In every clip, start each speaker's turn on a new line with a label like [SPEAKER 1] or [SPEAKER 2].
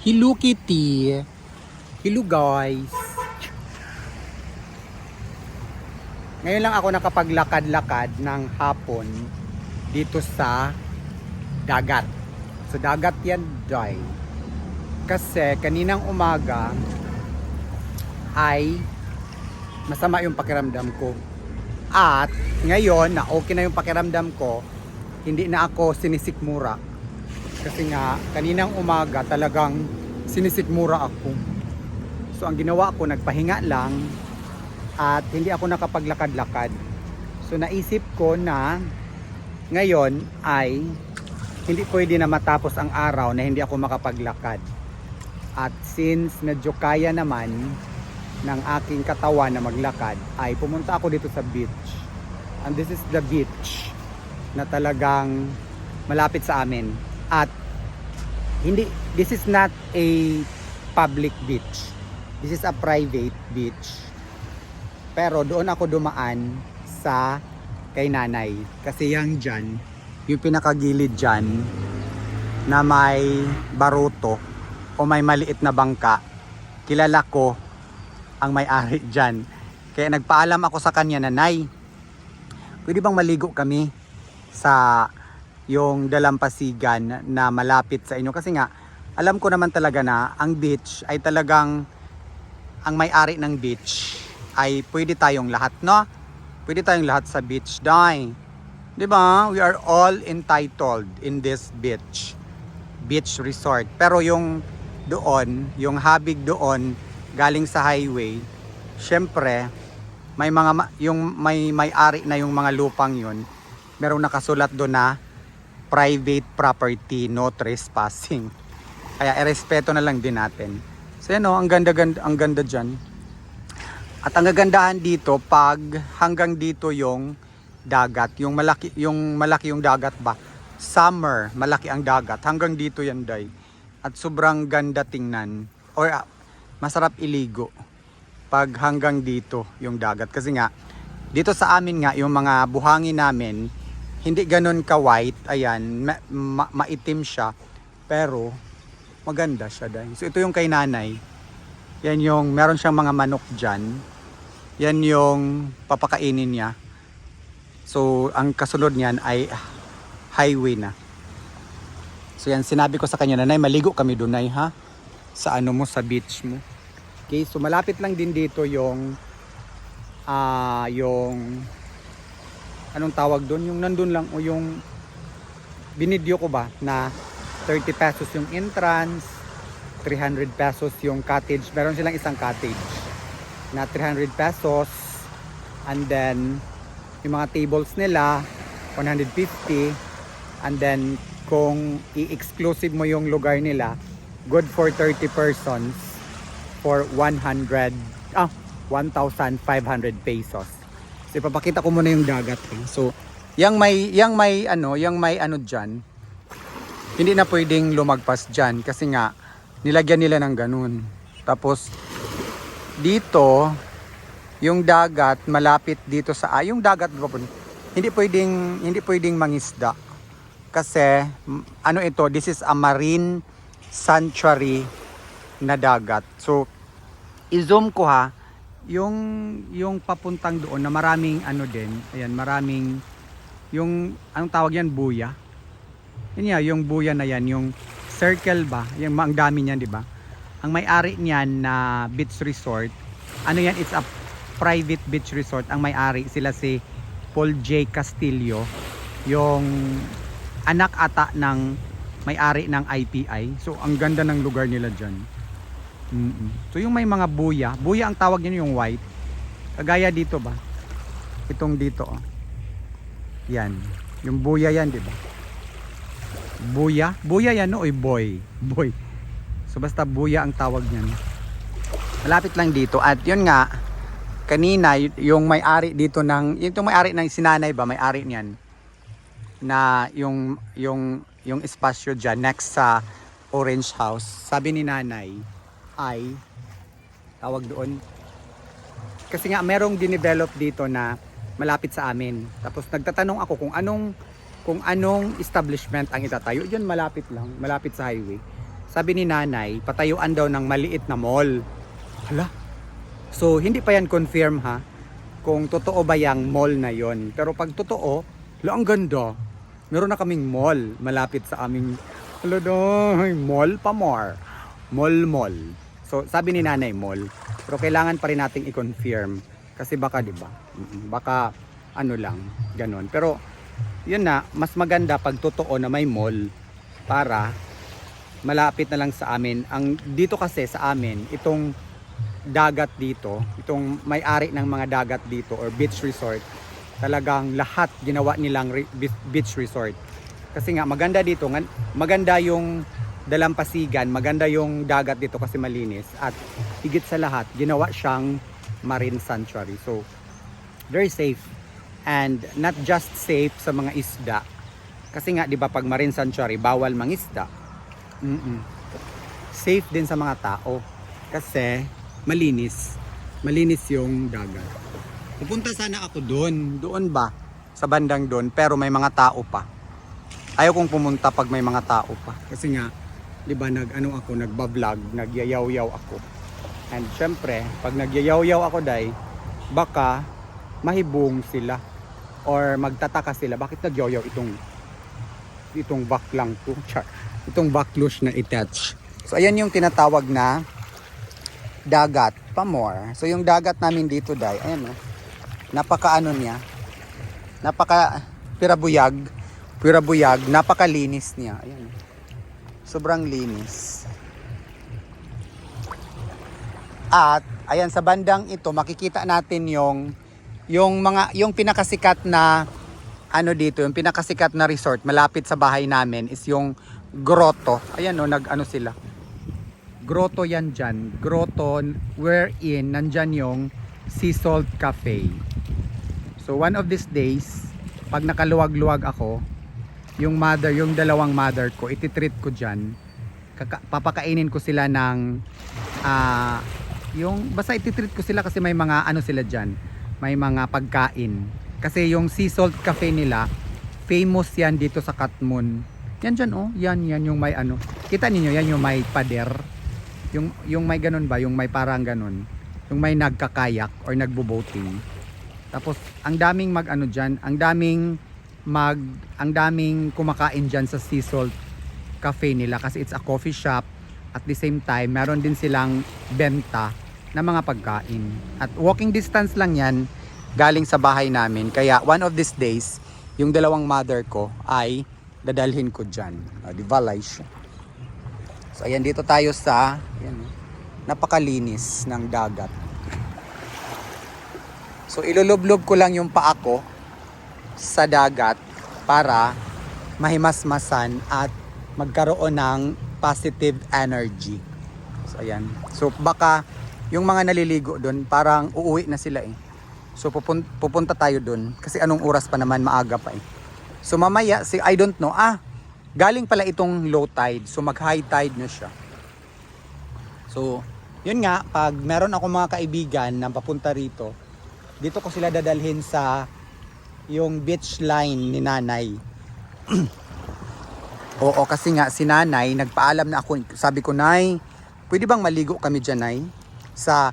[SPEAKER 1] Hello Kitty. Hello guys. Ngayon lang ako nakapaglakad-lakad ng hapon dito sa dagat. Sa dagat yan, Day. Kasi kaninang umaga ay masama yung pakiramdam ko. At ngayon na okay na yung pakiramdam ko, hindi na ako sinisikmura. Kasi nga, kaninang umaga talagang sinisikmura ako. So ang ginawa ko, nagpahinga lang at hindi ako nakapaglakad-lakad. So naisip ko na ngayon ay hindi pwede na matapos ang araw na hindi ako makapaglakad. At since medyo kaya naman ng aking katawan na maglakad, ay pumunta ako dito sa beach. And this is the beach na talagang malapit sa amin. At hindi this is not a public beach. This is a private beach. Pero doon ako dumaan sa kay nanay. Kasi yang dyan, yung pinakagilid dyan, na may baruto o may maliit na bangka, kilala ko ang may-ari dyan. Kaya nagpaalam ako sa kanya na, Nay, pwede bang maligo kami sa yung dalampasigan na malapit sa inyo? Kasi nga, alam ko naman talaga na ang beach ay talagang ang may-ari ng beach ay pwede tayong lahat, no? Pwede tayong lahat sa beach, dai. 'Di ba? We are all entitled in this beach. Beach resort. Pero yung doon, yung habig doon galing sa highway, syempre may mga yung may may-ari na yung mga lupang yun. Merong nakasulat doon na private property, no trespassing. Kaya irespeto na lang din natin. So yan o, ang ganda-ganda, ang ganda dyan. At ang gagandahan dito, pag hanggang dito yung dagat, yung malaki, yung malaki yung dagat ba? Summer, malaki ang dagat. Hanggang dito yan, day. At sobrang ganda tingnan. Or ah, masarap iligo pag hanggang dito yung dagat. Kasi nga, dito sa amin nga, yung mga buhangin namin, hindi ganun ka-white. Ayan, ma- ma- maitim siya. Pero, maganda siya dahil. So, ito yung kay nanay. Yan yung, meron siyang mga manok dyan. Yan yung papakainin niya. So, ang kasunod niyan ay highway na. So, yan, sinabi ko sa kanya, nanay, maligo kami doon, nay, ha? Sa ano mo, sa beach mo. Okay, so malapit lang din dito yung ah yung anong tawag doon? Yung nandun lang o yung binidyo ko ba na 30 pesos yung entrance, 300 pesos yung cottage. Meron silang isang cottage na 300 pesos and then yung mga tables nila 150 and then kung i-exclusive mo yung lugar nila good for 30 persons for 100 ah 1,500 pesos. So ipapakita ko muna yung dagat. eh. So yang may yang may ano, yang may ano diyan. Hindi na pwedeng lumagpas diyan kasi nga nilagyan nila ng ganun. Tapos dito yung dagat malapit dito sa ah, yung dagat? Hindi pwedeng hindi pwedeng mangisda. Kasi ano ito, this is a marine sanctuary na dagat. So i-zoom ko ha yung yung papuntang doon na maraming ano din, ayan, maraming yung anong tawag yan, buya. Yan yan, yung buya na yan, yung circle ba? Yung ang dami niyan, di ba? Ang may-ari niyan na beach resort, ano yan, it's a private beach resort. Ang may-ari sila si Paul J. Castillo, yung anak ata ng may-ari ng IPI. So ang ganda ng lugar nila diyan. Mm-mm. So yung may mga buya, buya ang tawag niyo yung white. Kagaya dito ba? Itong dito oh. Yan. Yung buya yan, di ba? Buya? Buya yan no? Oy, boy. Boy. So basta buya ang tawag niyan. Malapit lang dito. At yun nga, kanina yung may-ari dito ng, yung may-ari ng sinanay ba, may-ari niyan na yung yung yung espasyo diyan next sa Orange House. Sabi ni nanay ay tawag doon kasi nga merong dinevelop dito na malapit sa amin. Tapos nagtatanong ako kung anong kung anong establishment ang itatayo. Diyan malapit lang, malapit sa highway. sabi ni nanay, patayuan daw ng maliit na mall. Hala. So, hindi pa yan confirm ha kung totoo ba yung mall na yon. Pero pag totoo, hala ang ganda. Meron na kaming mall malapit sa aming doy, mall pa more. Mall mall. So, sabi ni nanay mall. Pero kailangan pa rin nating i-confirm kasi baka 'di ba? Baka ano lang, ganon. Pero yun na, mas maganda pag totoo na may mall para malapit na lang sa amin. Ang dito kasi sa amin, itong dagat dito, itong may-ari ng mga dagat dito or beach resort, talagang lahat ginawa nilang re- be- beach resort. Kasi nga maganda dito, maganda yung dalampasigan, maganda yung dagat dito kasi malinis at higit sa lahat, ginawa siyang marine sanctuary. So, very safe and not just safe sa mga isda. Kasi nga 'di ba pag marine sanctuary bawal mangisda. Mm-mm. Safe din sa mga tao kasi malinis. Malinis yung dagat. Pupunta sana ako doon, doon ba? Sa bandang doon, pero may mga tao pa. Ayaw kong pumunta pag may mga tao pa. Kasi nga, 'di ba nag ano ako, nagba-vlog, nagyayaw-yaw ako. And syempre, pag nagyayaw-yaw ako dai, baka mahibong sila or magtataka sila bakit nagyayaw itong itong baklang to? Char itong backlush na attach so ayan yung tinatawag na dagat pamor. So yung dagat namin dito dai ayan oh. Napaka ano niya. Napaka pirabuyag pirabuyag napakalinis niya. Ayan. oh. Sobrang linis at ayan sa bandang ito makikita natin yung yung mga yung pinakasikat na ano dito, yung pinakasikat na resort malapit sa bahay namin is yung Grotto. Ayan no, nag ano sila. Grotto yan dyan. Grotto wherein nandyan yung Sea Salt Cafe. So one of these days, pag nakaluwag-luwag ako, yung mother, yung dalawang mother ko, ititreat ko dyan. Kaka- papakainin ko sila ng ah yung basta ititreat ko sila kasi may mga ano sila dyan may mga pagkain. Kasi yung sea salt cafe nila famous yan dito sa Katmon yan dyan oh yan yan yung may ano. Kita ninyo yan yung may pader. Yung yung may ganun ba? Yung may parang ganun. Yung may nagkakayak or nagbo-boating. Tapos ang daming mag ano dyan ang daming mag ang daming kumakain dyan sa sea salt cafe nila kasi it's a coffee shop. At the same time meron din silang benta ng mga pagkain. At walking distance lang yan galing sa bahay namin. Kaya one of these days yung dalawang mother ko ay dadalhin ko dyan. Uh, di ba Laisha? so ayan dito tayo sa ayan, napakalinis ng dagat. So ilulublob ko lang yung paa ko sa dagat para mahimasmasan at magkaroon ng positive energy. So ayan. So baka yung mga naliligo doon parang uuwi na sila eh. So pupun- pupunta tayo doon kasi anong oras pa naman maaga pa eh. So mamaya si I don't know ah galing pala itong low tide so mag high tide na siya. So yun nga pag meron ako mga kaibigan na papunta rito dito ko sila dadalhin sa yung beach line ni nanay. Oo, kasi nga si nanay, nagpaalam na ako. Sabi ko, Nay, pwede bang maligo kami dyan, Nay? Sa,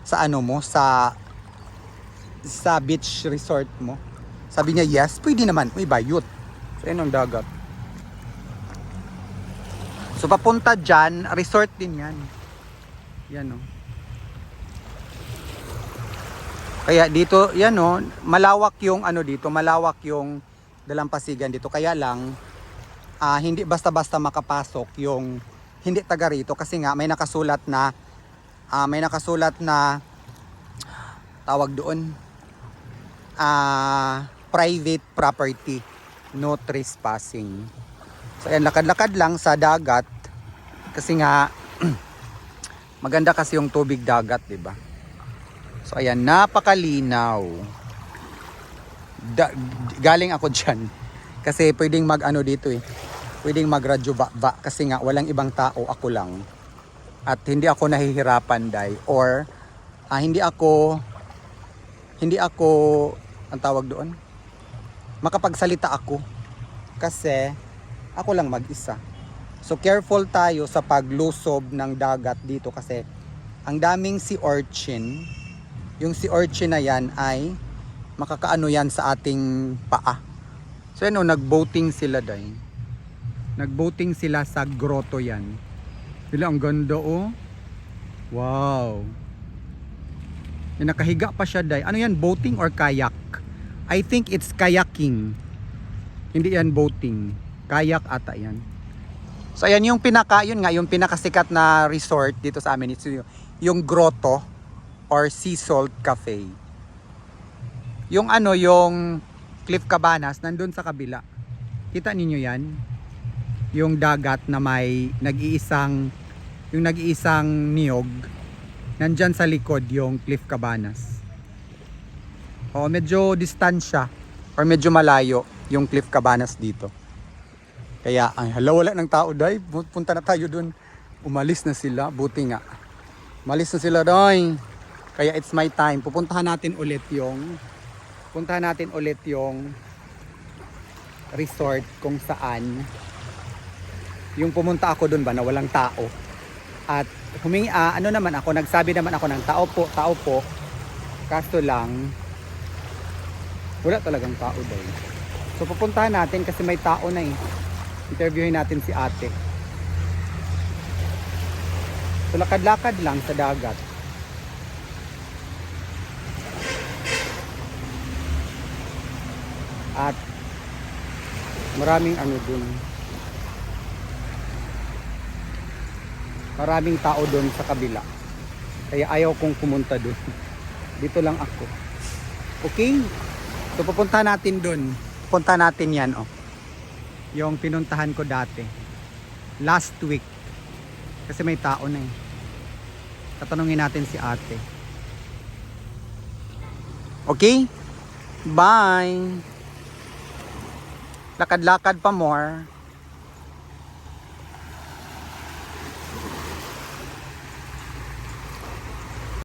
[SPEAKER 1] sa ano mo, sa, sa beach resort mo? Sabi niya, yes, pwede naman. Uy, bayot. So, yun ang dagat. So, papunta dyan, resort din yan. Yan, oh. Kaya dito, yan oh, malawak yung ano dito, malawak yung dalampasigan dito. Kaya lang, ah, hindi basta-basta makapasok yung hindi taga rito kasi nga may nakasulat na ah, may nakasulat na tawag doon ah, private property no trespassing so ayan lakad-lakad lang sa dagat kasi nga maganda kasi yung tubig dagat di ba so ayan napakalinaw. Da- galing ako dyan. Kasi pwedeng mag ano dito eh pwedeng magradyo ba, ba. Kasi nga walang ibang tao ako lang. At hindi ako nahihirapan dai or ah, hindi ako hindi ako ang tawag doon? Makapagsalita ako. Kasi ako lang mag-isa. So careful tayo sa paglusob ng dagat dito kasi ang daming sea urchin. Yung sea urchin na yan ay makakaano yan sa ating paa. So ano, nag-boating sila dahil. Nag-boating sila sa grotto yan. Sila ang ganda oh. Wow. Yung nakahiga pa siya dahil. Ano yan, boating or kayak? I think it's kayaking. Hindi yan boating. Kayak ata yan. So ayan yung pinaka, yun nga, yung pinakasikat na resort dito sa amin. It's yung, yung grotto or sea salt cafe. Yung ano, yung Cliff Cabanas, nandun sa kabila. Kita ninyo yan? Yung dagat na may nag-iisang, yung nag-iisang niyog. Nandyan sa likod yung Cliff Cabanas. O medyo distansya or medyo malayo yung Cliff Cabanas dito. Kaya, ay, hala, wala ng tao, day. Punta na tayo dun. Umalis na sila. Buti nga. Umalis na sila, day. Kaya it's my time. Pupuntahan natin ulit yung puntahan natin ulit yung resort kung saan yung pumunta ako dun ba na walang tao. At humingi, ah, ano naman ako, nagsabi naman ako ng tao po, tao po. Kaso lang, wala talagang tao daw. So pupuntahan natin kasi may tao na eh. Interviewin natin si ate. So lakad-lakad lang sa dagat. At maraming ano dun. Maraming tao dun sa kabila. Kaya ayaw kong pumunta dun. Dito lang ako. Okay? So pupunta natin dun. Punta natin yan oh. Yung pinuntahan ko dati. Last week. Kasi may tao na eh. Tatanungin natin si ate. Okay? Bye! Lakad-lakad pa more.